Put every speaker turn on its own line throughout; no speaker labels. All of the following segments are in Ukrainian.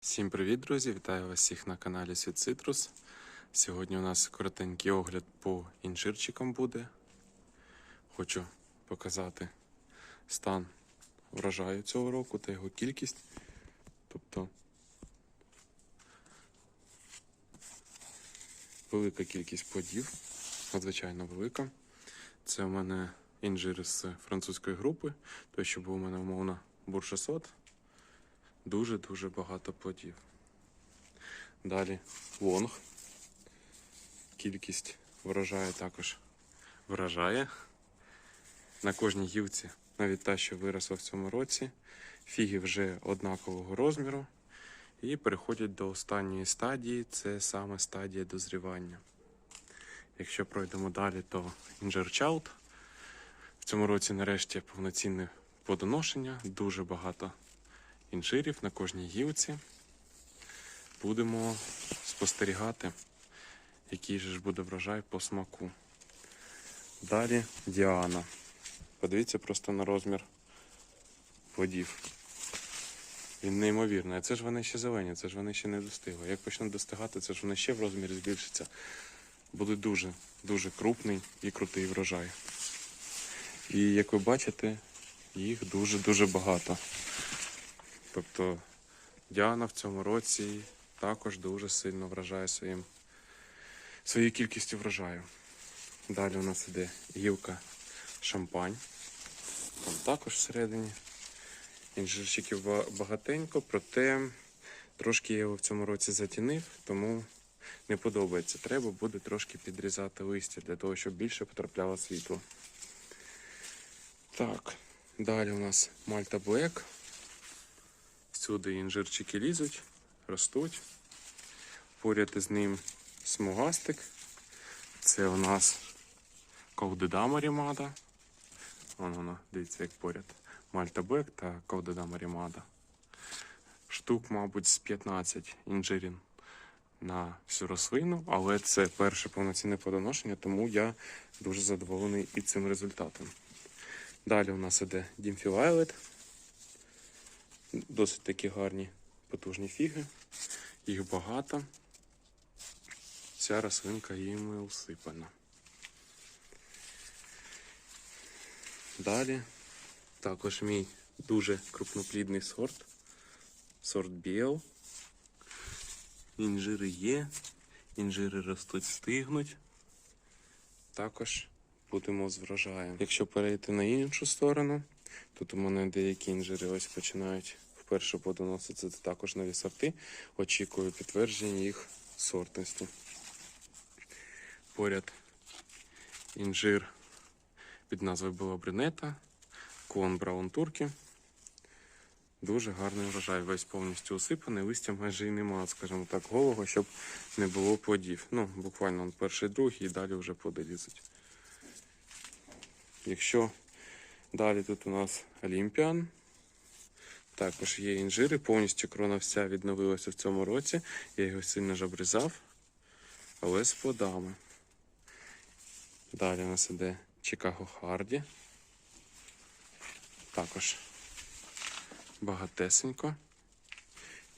Всім привіт, друзі! Вітаю вас всіх на каналі Світ Цитрус. Сьогодні у нас коротенький огляд по інжирчикам буде. Хочу показати стан врожаю цього року та його кількість. Тобто велика кількість плодів, надзвичайно велика. Це у мене інжир з французької групи, той, що був у мене умовно буршесот дуже-дуже багато плодів. Далі лонг. Кількість врожаю також вражає. На кожній гілці, навіть та, що виросла в цьому році, фіги вже однакового розміру і переходять до останньої стадії, це саме стадія дозрівання. Якщо пройдемо далі, то інжерчаут. В цьому році нарешті повноцінне плодоношення, дуже багато інжирів на кожній гілці. Будемо спостерігати, який же ж буде врожай по смаку. Далі Діана. Подивіться просто на розмір плодів. Він неймовірний. Це ж вони ще зелені, це ж вони ще не достигли. Як почнуть достигати, це ж вони ще в розмірі збільшаться. Буде дуже, дуже крупний і крутий врожай. І як ви бачите, їх дуже-дуже багато. Тобто Діана в цьому році також дуже сильно вражає своїм, своєю кількістю врожаю. Далі у нас іде гілка шампань. Там також всередині. Інжирчиків ба- багатенько, проте трошки я його в цьому році затінив, тому не подобається. Треба буде трошки підрізати листя для того, щоб більше потрапляло світло. Так, далі у нас Мальта Блек. Всюди інжирчики лізуть, ростуть. Поряд із ним смугастик. Це у нас ковдедама рімада. Вон воно, дивіться, як поряд. Мальта Бек та ковдедама рімада. Штук, мабуть, з 15 інжирін на всю рослину, але це перше повноцінне плодоношення, тому я дуже задоволений і цим результатом. Далі у нас іде Дімфі Вайлет. Досить такі гарні потужні фіги. Їх багато. Ця рослинка їми усипана. Далі також мій дуже крупноплідний сорт. Сорт Біел. Інжири є. Інжири ростуть, стигнуть. Також будемо з врожаєм. Якщо перейти на іншу сторону, Тут у мене деякі інжири ось починають вперше плодоносити. Це також нові сорти. Очікую підтвердження їх сортності. Поряд інжир під назвою була Брюнета, клон Браун Туркі. Дуже гарний врожай, весь повністю усипаний, листя майже і немає, скажімо так, голого, щоб не було плодів. Ну, буквально перший, другий і далі вже плоди лізуть. Якщо Далі тут у нас Олімпіан. Також є інжири, повністю крона вся відновилася в цьому році. Я його сильно ж обрізав, але з плодами. Далі у нас іде Чикаго Харді. Також багатесенько.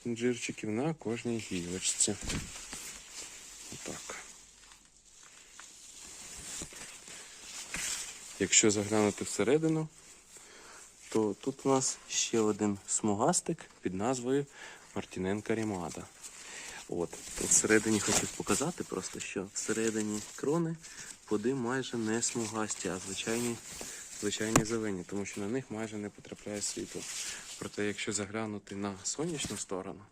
Інжирчиків на кожній гілочці. Отак. Якщо заглянути всередину, то тут у нас ще один смугастик під назвою Мартіненка Рімада. От, всередині хотів показати просто, що всередині крони плоди майже не смугасті, а звичайні, звичайні зелені, тому що на них майже не потрапляє світло. Проте, якщо заглянути на сонячну сторону,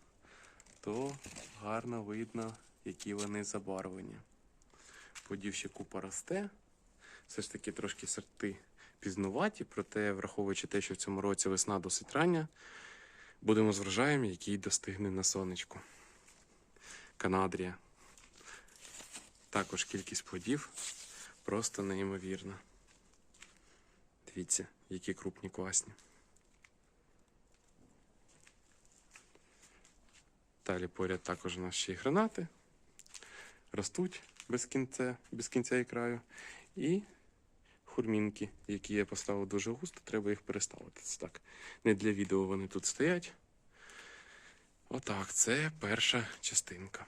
то гарно видно, які вони забарвлені. Плодів ще купа росте все ж таки трошки сорти пізнуваті, проте, враховуючи те, що в цьому році весна досить рання, будемо з врожаєм, який достигне на сонечку. Канадрія. Також кількість плодів просто неймовірна. Дивіться, які крупні класні. Далі поряд також у нас ще й гранати. Ростуть без кінця, без кінця і краю. І хурмінки, які я поставив дуже густо, треба їх переставити. Це так. Не для відео вони тут стоять. Отак, це перша частинка.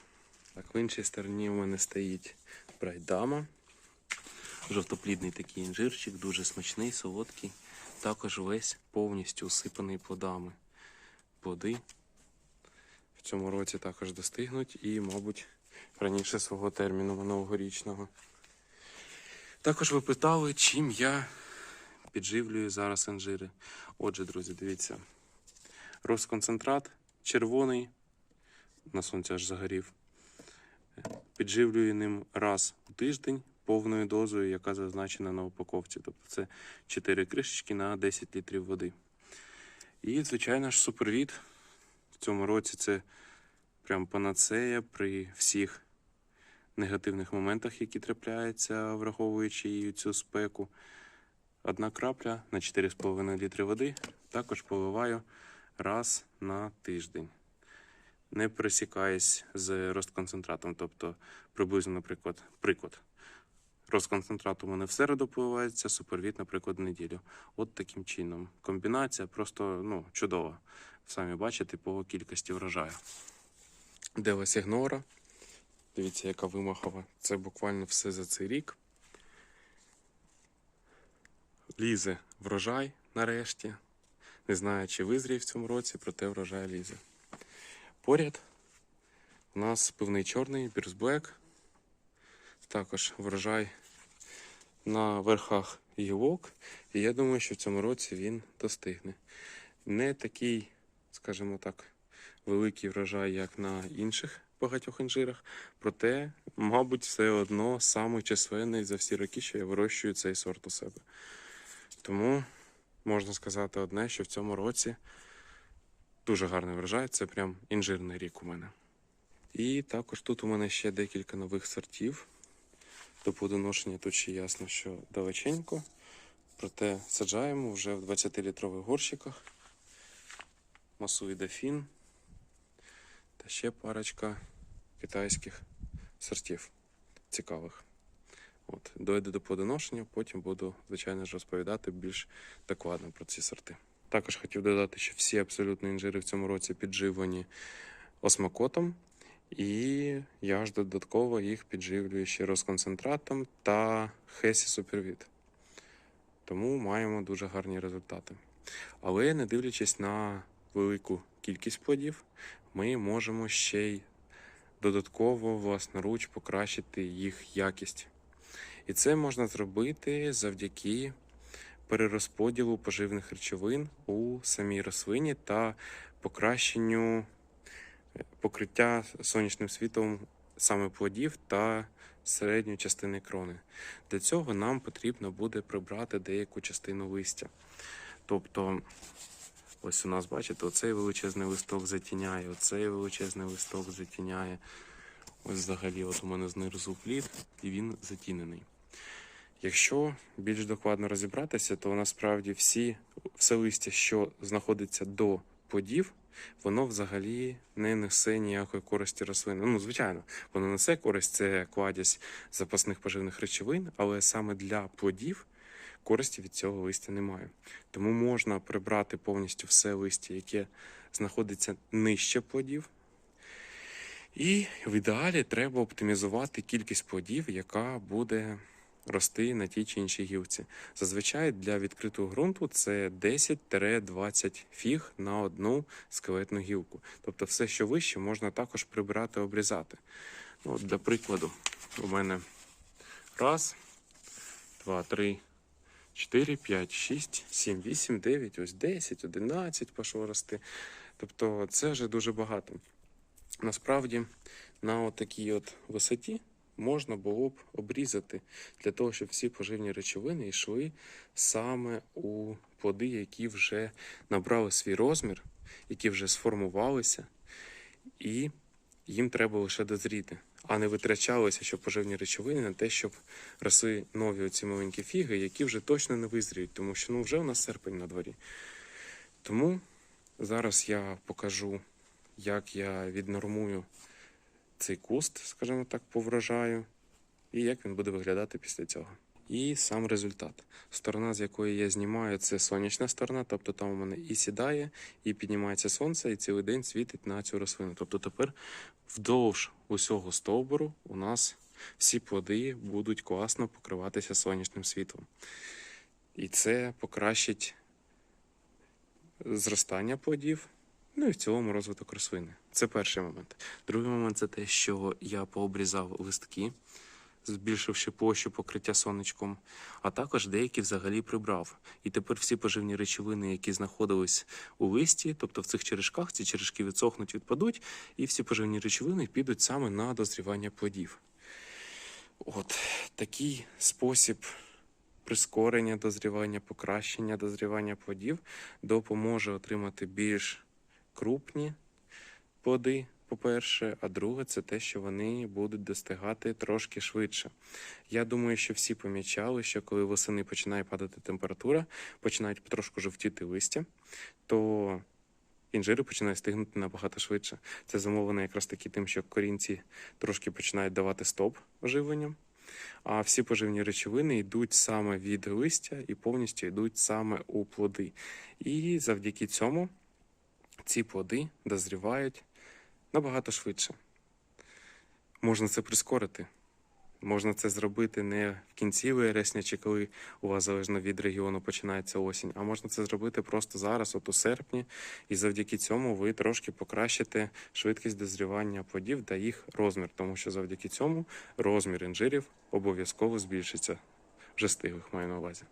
Так, в іншій стороні у мене стоїть брайдама. Жовтоплідний такий інжирчик, дуже смачний, солодкий. Також весь повністю усипаний плодами. Плоди в цьому році також достигнуть і, мабуть, раніше свого терміну минулогорічного. Також ви питали, чим я підживлюю зараз інжири. Отже, друзі, дивіться. Розконцентрат червоний, на сонці аж загорів. Підживлюю ним раз у тиждень повною дозою, яка зазначена на упаковці. Тобто це 4 кришечки на 10 літрів води. І, звичайно ж, супервід. В цьому році це прям панацея при всіх негативних моментах, які трапляються, враховуючи і цю спеку. Одна крапля на 4,5 літри води. Також поливаю раз на тиждень. Не пересікаюсь з розконцентратом. Тобто, приблизно, наприклад, приклад. Розконцентрат у мене в середу поливається, супервіт, наприклад, в неділю. От таким чином. Комбінація просто ну, чудова. Самі бачите по кількості врожаю. Дева Сігнора. Дивіться, яка вимахова. Це буквально все за цей рік. Лізе врожай нарешті. Не знаю, чи визріє в цьому році, проте врожай лізе. Поряд у нас пивний чорний бірсблек. Також врожай на верхах гілок. І я думаю, що в цьому році він достигне. Не такий, скажімо так, великий врожай, як на інших багатьох інжирах. Проте, мабуть, все одно самий за всі роки, що я вирощую цей сорт у себе. Тому можна сказати одне, що в цьому році дуже гарний врожай. Це прям інжирний рік у мене. І також тут у мене ще декілька нових сортів. До плодоношення тут ще ясно, що далеченько. Проте саджаємо вже в 20-літрових горщиках. Масуй дофін та ще парочка китайських сортів цікавих. От, дойде до плодоношення, потім буду, звичайно ж, розповідати більш докладно про ці сорти. Також хотів додати, що всі абсолютно інжири в цьому році підживлені осмакотом, і я ж додатково їх підживлюю ще розконцентратом та Хесі Супервіт. Тому маємо дуже гарні результати. Але не дивлячись на велику кількість плодів, ми можемо ще й додатково власноруч покращити їх якість. І це можна зробити завдяки перерозподілу поживних речовин у самій рослині та покращенню е, покриття сонячним світлом саме плодів та середньої частини крони. Для цього нам потрібно буде прибрати деяку частину листя. Тобто, ось у нас, бачите, оцей величезний листок затіняє, оцей величезний листок затіняє. Ось взагалі, от у мене знизу плід, і він затінений. Якщо більш докладно розібратися, то насправді всі, все листя, що знаходиться до плодів, воно взагалі не несе ніякої користі рослини. Ну, звичайно, воно несе користь, це кладязь запасних поживних речовин, але саме для плодів користі від цього листя немає. Тому можна прибрати повністю все листя, яке знаходиться нижче плодів. І в ідеалі треба оптимізувати кількість плодів, яка буде рости на тій чи іншій гілці. Зазвичай для відкритого ґрунту це 10-20 фіг на одну скелетну гілку. Тобто все, що вище, можна також прибирати, обрізати. Ну, от Для прикладу, у мене раз, два, три, 4, 5, 6, 7, 8, 9, ось 10, 11 пішло рости. Тобто це вже дуже багато. Насправді на такій от висоті можна було б обрізати для того, щоб всі поживні речовини йшли саме у плоди, які вже набрали свій розмір, які вже сформувалися, і їм треба лише дозріти, а не витрачалися, щоб поживні речовини на те, щоб росли нові оці маленькі фіги, які вже точно не визріють, тому що ну вже у нас серпень на дворі. Тому зараз я покажу, як я віднормую цей куст, скажімо так, по врожаю, і як він буде виглядати після цього. І сам результат. Сторона, з якої я знімаю, це сонячна сторона, тобто там у мене і сідає, і піднімається сонце, і цілий день світить на цю рослину. Тобто тепер вдовж усього стовбуру у нас всі плоди будуть класно покриватися сонячним світлом. І це покращить зростання плодів, ну і в цілому розвиток рослини. Це перший момент. Другий момент це те, що я пообрізав листки, збільшивши площу покриття сонечком, а також деякі взагалі прибрав. І тепер всі поживні речовини, які знаходились у листі, тобто в цих черешках, ці черешки відсохнуть, відпадуть, і всі поживні речовини підуть саме на дозрівання плодів. От такий спосіб прискорення дозрівання, покращення дозрівання плодів допоможе отримати більш крупні плоди, по-перше, а друге, це те, що вони будуть достигати трошки швидше. Я думаю, що всі помічали, що коли восени починає падати температура, починають потрошку жовтіти листя, то інжири починають стигнути набагато швидше. Це замовлено якраз таки тим, що корінці трошки починають давати стоп живленням. А всі поживні речовини йдуть саме від листя і повністю йдуть саме у плоди. І завдяки цьому ці плоди дозрівають набагато швидше. Можна це прискорити. Можна це зробити не в кінці вересня, чи коли у вас залежно від регіону починається осінь, а можна це зробити просто зараз, от у серпні, і завдяки цьому ви трошки покращите швидкість дозрівання плодів та їх розмір, тому що завдяки цьому розмір інжирів обов'язково збільшиться. Вже стиглих маю на увазі.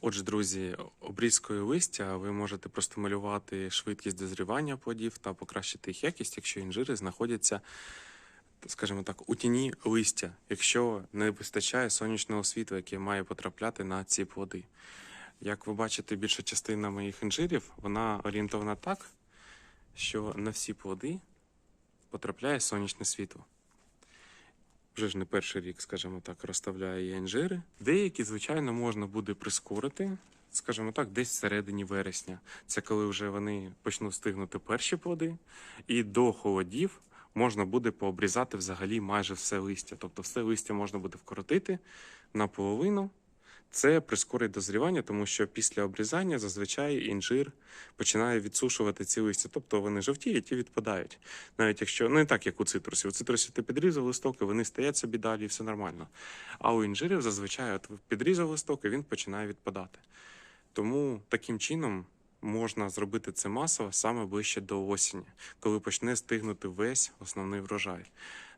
Отже, друзі, обрізкою листя ви можете простимулювати швидкість дозрівання плодів та покращити їх якість, якщо інжири знаходяться, скажімо так, у тіні листя, якщо не вистачає сонячного світла, яке має потрапляти на ці плоди. Як ви бачите, більша частина моїх інжирів вона орієнтована так, що на всі плоди потрапляє сонячне світло. Вже ж не перший рік, скажімо так, розставляє інжири. Деякі, звичайно, можна буде прискорити, скажімо так, десь всередині вересня. Це коли вже вони почнуть стигнути перші плоди, і до холодів можна буде пообрізати взагалі майже все листя. Тобто все листя можна буде вкоротити наполовину. Це прискорить дозрівання, тому що після обрізання зазвичай інжир починає відсушувати ці листя. Тобто вони жовтіють і відпадають. Навіть якщо ну не так, як у цитрусів. У цитрусів ти підрізав листок, і вони стоять собі далі, і все нормально. А у інжирів зазвичай от підрізав листок, і він починає відпадати. Тому таким чином можна зробити це масово саме ближче до осені, коли почне стигнути весь основний врожай.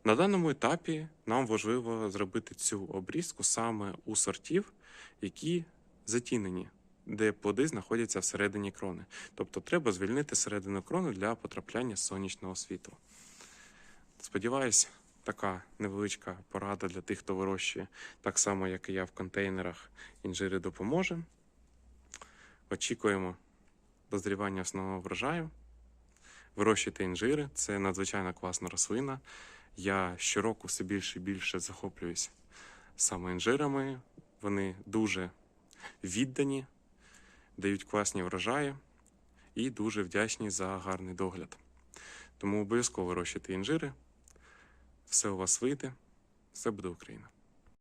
На даному етапі нам важливо зробити цю обрізку саме у сортів, які затінені, де плоди знаходяться всередині крони. Тобто треба звільнити середину крони для потрапляння сонячного світла. Сподіваюсь, така невеличка порада для тих, хто вирощує так само, як і я в контейнерах, інжири допоможе. Очікуємо дозрівання основного врожаю. Вирощуйте інжири це надзвичайно класна рослина. Я щороку все більше і більше захоплююсь саме інжирами. Вони дуже віддані, дають класні врожаї і дуже вдячні за гарний догляд. Тому обов'язково вирощуйте інжири. Все у вас вийде, все буде Україна.